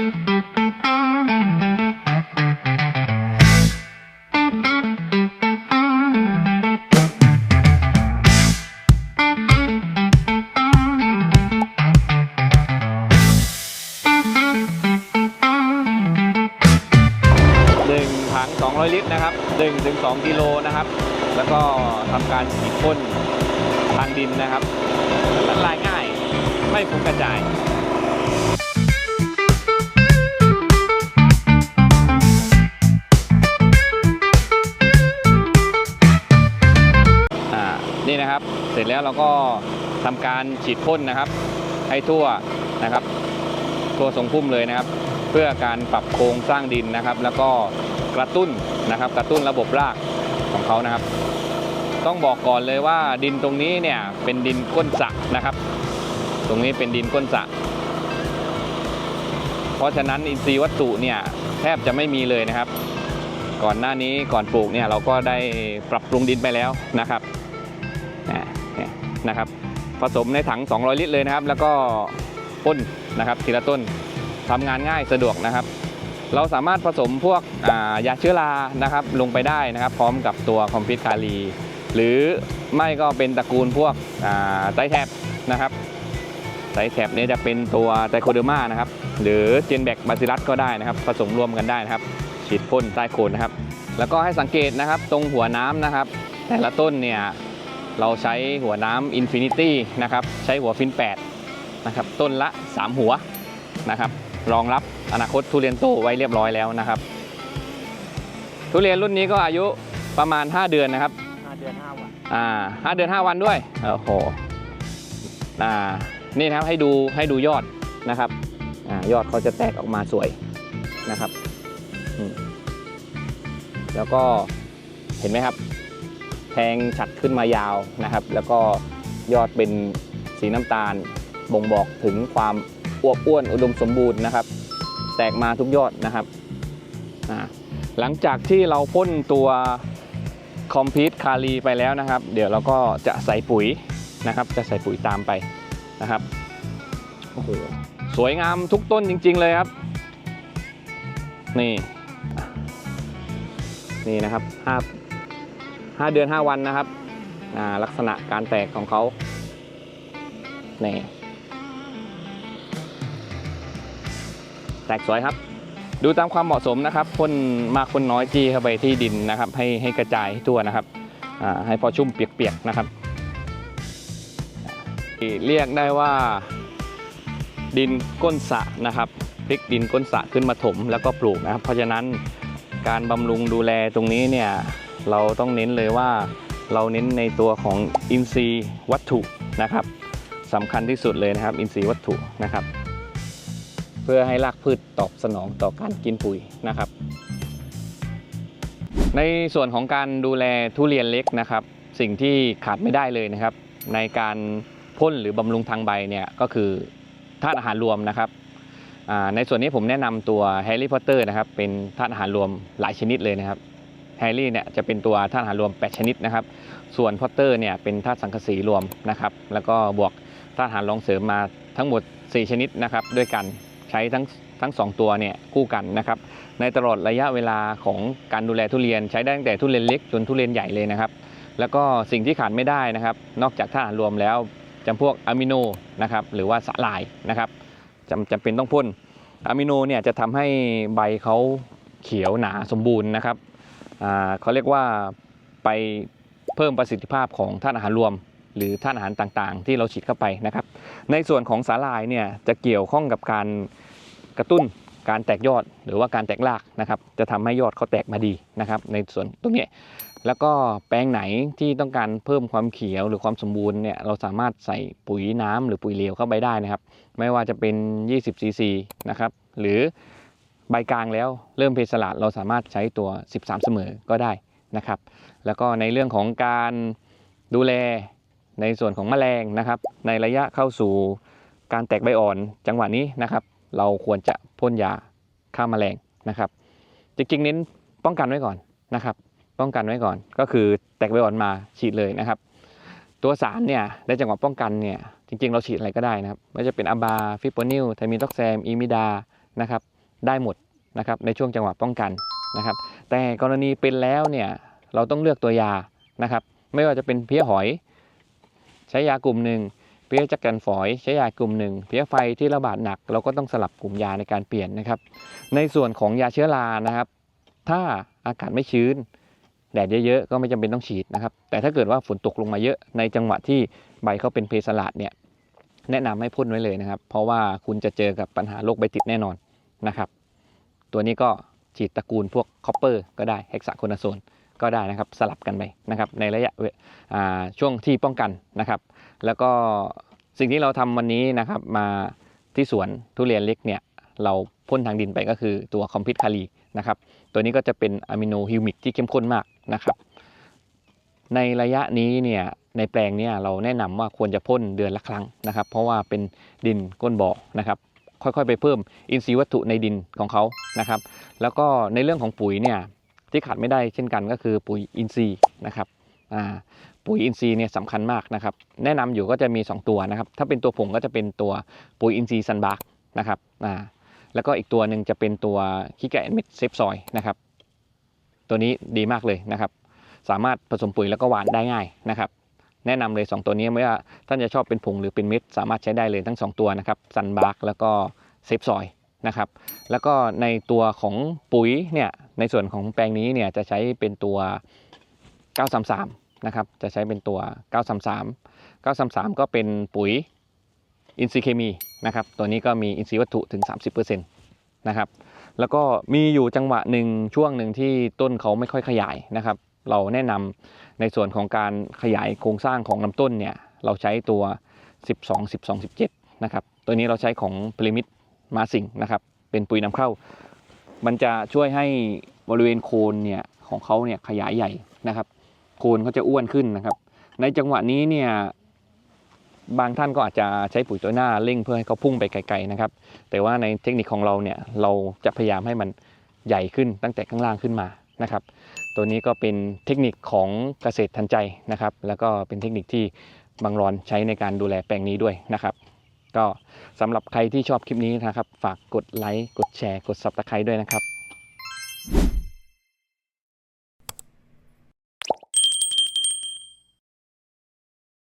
หนึ่งถัง200 ลิตรนะครับ1ถึง2กิโลนะครับ แล้วก็ทำการฉีดพ่นทางดินนะครับละลายง่าย ไม่ฟุ้งกระจาย เสร็จแล้วเราก็ทำการฉีดพ่นนะครับ ให้ทั่วนะครับ ทั่วทรงพุ่มเลยนะครับ เพื่อการปรับโครงสร้างดินนะครับ แล้วก็กระตุ้นนะครับ กระตุ้นระบบรากของเขานะครับ ต้องบอกก่อนเลยว่าดินตรงนี้เนี่ยเป็นดินก้นสระนะครับ ตรงนี้เป็นดินก้นสระเพราะฉะนั้นอินทรีย์วัตถุเนี่ยแทบจะไม่มีเลยนะครับ ก่อนหน้านี้ก่อนปลูกเนี่ยเราก็ได้ปรับปรุงดินไปแล้วนะครับ นะครับ ผสมในถัง 200 ลิตรเลยนะครับ แล้วก็พ่นนะครับทีละต้นทำงานง่ายสะดวกนะครับ เราสามารถผสมพวกายาเชื้อรานะครับ ลงไปได้นะครับ พร้อมกับตัวคอมพิวต์คารีหรือไม่ก็เป็นตระกูลพวกไตแทบนะครับไตแทบนี้จะเป็นตัวไตโคเดอร์มานะครับ หรือเจนแบคบาซิลัสก็ได้นะครับ ผสมรวมกันได้นะครับ ฉีดพ่นใต้โคนนะครับ แล้วก็ให้สังเกตนะครับ ตรงหัวน้ำนะครับ แต่ละต้นเนี่ย เราใช้หัวน้ำอินฟินิตี้นะครับ ใช้หัวฟิน 8 นะครับ ต้นละ 3 หัวนะครับ รองรับอนาคตทุเรียนโตไว้เรียบร้อยแล้วนะครับ ทุเรียนรุ่นนี้ก็อายุประมาณ 5 เดือนนะครับห้าเดือนห้าวัน อ่าห้าเดือน 5 วันด้วย โอ้โห อ่า นี่นะครับให้ดูให้ดูยอดนะครับ อ่า ยอดเขาจะแตกออกมาสวยนะครับอืมแล้วก็เห็นไหมครับ แทงฉัดขึ้นมายาวนะครับ แล้วก็ยอดเป็นสีน้ำตาล บ่งบอกถึงความอวบอ้วนอุดมสมบูรณ์นะครับ แตกมาทุกยอดนะครับ หลังจากที่เราพ่นตัวคอมพิวต์คารีไปแล้วนะครับ เดี๋ยวเราก็จะใส่ปุ๋ยนะครับ จะใส่ปุ๋ยตามไปนะครับโอ้โหสวยงามทุกต้นจริง ๆ เลยครับ นี่ นี่นะครับห้า ห้าเดือน 5 วันนะครับลักษณะการแตกของเขานี่แตกสวยครับ ดูตามความเหมาะสมนะครับพ่นมากพ่นน้อยจี้เข้าไปที่ดินนะครับ ให้ให้กระจายทั่วนะครับให้พอชุ่มเปียกๆนะครับ เรียกได้ว่าดินก้นสะนะครับพลิกดินก้นสะขึ้นมาถมแล้วก็ปลูกนะครับ เพราะฉะนั้นการบำรุงดูแลตรงนี้เนี่ย เราต้องเน้นเลยว่าเราเน้นในตัวของอินทรีย์วัตถุนะครับสำคัญที่สุดเลยนะครับ อินทรีย์วัตถุนะครับ เพื่อให้รากพืชตอบสนองต่อการกินปุ๋ยนะครับ ในส่วนของการดูแลทุเรียนเล็กนะครับ สิ่งที่ขาดไม่ได้เลยนะครับ ในการพ่นหรือบำรุงทางใบเนี่ยก็คือธาตุอาหารรวมนะครับในส่วนนี้ผมแนะนำตัวแฮร์รี่พอตเตอร์นะครับเป็นธาตุอาหารรวมหลายชนิดเลยนะครับ แฮร์รี่เนี่ยจะเป็นตัวธาตุอาหารรวม 8 ชนิดนะครับ ส่วนพอตเตอร์เนี่ยเป็นธาตุสังกะสีรวมนะครับ แล้วก็บวกธาตุอาหารรองเสริมมาทั้งหมด 4 ชนิดนะครับ ด้วยกันใช้ทั้งทั้ง 2 ตัวเนี่ยคู่กันนะครับ ในตลอดระยะเวลาของการดูแลทุเรียน ใช้ได้ตั้งแต่ทุเรียนเล็กจนทุเรียนใหญ่เลยนะครับ แล้วก็สิ่งที่ขาดไม่ได้นะครับ นอกจากธาตุอาหารรวมแล้วจำพวกอะมิโนนะครับหรือว่าสาลายนะครับจำจำเป็นต้องพ่นอะมิโนเนี่ยจะทำให้ใบเขาเขียวหนาสมบูรณ์นะครับ เขาเรียกว่าไปเพิ่มประสิทธิภาพของธาตุอาหารรวม หรือธาตุอาหารต่างๆ ที่เราฉีดเข้าไปนะครับ ในส่วนของสาลายเนี่ยจะเกี่ยวข้องกับการกระตุ้นการแตกยอดหรือว่าการแตกรากนะครับ จะทำให้ยอดเขาแตกมาดีนะครับ ในส่วนตรงนี้แล้วก็แปลงไหนที่ต้องการเพิ่มความเขียวหรือความสมบูรณ์เนี่ยเราสามารถใส่ปุ๋ยน้ำหรือปุ๋ยเหลวเข้าไปได้นะครับ ไม่ว่าจะเป็น 20ซีซีนะครับหรือ ใบกลางแล้วเริ่มเพสลาดเราสามารถใช้ตัว 13 เสมอก็ได้นะครับ แล้วก็ในเรื่องของการดูแลในส่วนของแมลงนะครับ ในระยะเข้าสู่การแตกใบอ่อนจังหวะนี้นะครับ เราควรจะพ่นยาฆ่าแมลงนะครับจริงๆเน้นป้องกันไว้ก่อนนะครับ ป้องกันไว้ก่อนก็คือแตกใบอ่อนมาฉีดเลยนะครับ ตัวสารเนี่ยในจังหวะป้องกันเนี่ยจริงๆ เราฉีดอะไรก็ได้นะครับไม่ว่าจะเป็นอะบาฟิโปนิลไทมินท็อกแซมอีมิดานะครับ ได้หมดนะครับในช่วงจังหวะป้องกันนะครับ แต่กรณีเป็นแล้วเนี่ยเราต้องเลือกตัวยานะครับ ไม่ว่าจะเป็นเพี้ยหอย ใช้ยากลุ่มหนึ่งเพี้ยจักรันฝอยใช้ยากลุ่มหนึ่งเพี้ยไฟที่ระบาดหนัก เราก็ต้องสลับกลุ่มยาในการเปลี่ยนนะครับ ในส่วนของยาเชื้อรานะครับ ถ้าอากาศไม่ชื้นแดดเยอะๆก็ไม่จำเป็นต้องฉีดนะครับ แต่ถ้าเกิดว่าฝนตกลงมาเยอะในจังหวะที่ใบเขาเป็นเพสลาดเนี่ยแนะนำให้พ่นไว้เลยนะครับ เพราะว่าคุณจะเจอกับปัญหาโรคใบติดแน่นอน นะครับ ตัวนี้ก็ฉีดตระกูลพวกคอปเปอร์ก็ได้เฮกซาโคนาโซนก็ได้นะครับสลับกันไปนะครับในระยะเวช่วงที่ป้องกันนะครับ แล้วก็สิ่งที่เราทำวันนี้นะครับมาที่สวนทุเรียนเล็กเนี่ยเราพ่นทางดินไปก็คือตัวคอมพิวคารีนะครับตัวนี้ก็จะเป็นอะมิโนฮิวมิกที่เข้มข้นมากนะครับ ในระยะนี้เนี่ยในแปลงเนี่ยเราแนะนำว่าควรจะพ่นเดือนละครั้งนะครับ เพราะว่าเป็นดินก้นบ่อนะครับ ค่อยๆ ไปเพิ่มอินทรีย์วัตถุในดินของเขานะครับ แล้วก็ในเรื่องของปุ๋ยเนี่ยที่ขาดไม่ได้เช่นกันก็คือปุ๋ยอินทรีย์นะครับปุ๋ยอินทรีย์เนี่ยสำคัญมากนะครับ แนะนำอยู่ก็จะมี 2 ตัวนะครับ ถ้าเป็นตัวผงก็จะเป็นตัวปุ๋ยอินทรีย์ซันบาร์กนะครับแล้วก็อีกตัวหนึ่งจะเป็นตัวคิกแกนเม็ดเซฟซอยนะครับ ตัวนี้ดีมากเลยนะครับ สามารถผสมปุ๋ยแล้วก็หวานได้ง่ายนะครับ แนะนำเลย 2 ตัวนี้ไม่ว่าท่านจะชอบเป็นผงหรือเป็นเม็ดสามารถใช้ได้เลยทั้ง 2 ตัวนะครับซันบาร์กแล้วก็เซฟซอยนะครับแล้วก็ในตัวของปุ๋ยเนี่ยในส่วนของแปลงนี้เนี่ยจะใช้เป็นตัว 933นะครับจะใช้เป็นตัว 933 933 ก็เป็นปุ๋ยอินทรีเคมีนะครับตัวนี้ก็มีอินทรีวัตถุถึง 30%นะครับแล้วก็มีอยู่จังหวะหนึ่งช่วงหนึ่งที่ต้นเขาไม่ค่อยขยายนะครับ เราแนะนำในส่วนของการขยายโครงสร้างของลำต้นเนี่ยเราใช้ตัว 12 12 17 นะครับ ตัวนี้เราใช้ของพลิมิตมาสิงนะครับ เป็นปุ๋ยนำเข้า มันจะช่วยให้บริเวณโคนเนี่ยของเขาเนี่ยขยายใหญ่นะครับ โคนเขาจะอ้วนขึ้นนะครับ ในจังหวะนี้เนี่ยบางท่านก็อาจจะใช้ปุ๋ยตัวหน้าเร่งเพื่อให้เขาพุ่งไปไกลๆนะครับ แต่ว่าในเทคนิคของเราเนี่ยเราจะพยายามให้มันใหญ่ขึ้นตั้งแต่ข้างล่างขึ้นมานะครับ ตัวนี้ก็เป็นเทคนิคของเกษตรทันใจนะครับ แล้วก็เป็นเทคนิคที่บางรอนใช้ในการดูแลแปลงนี้ด้วยนะครับ ก็สำหรับใครที่ชอบคลิปนี้นะครับ ฝากกดไลค์กดแชร์กดซับสไครต์ด้วยนะครับ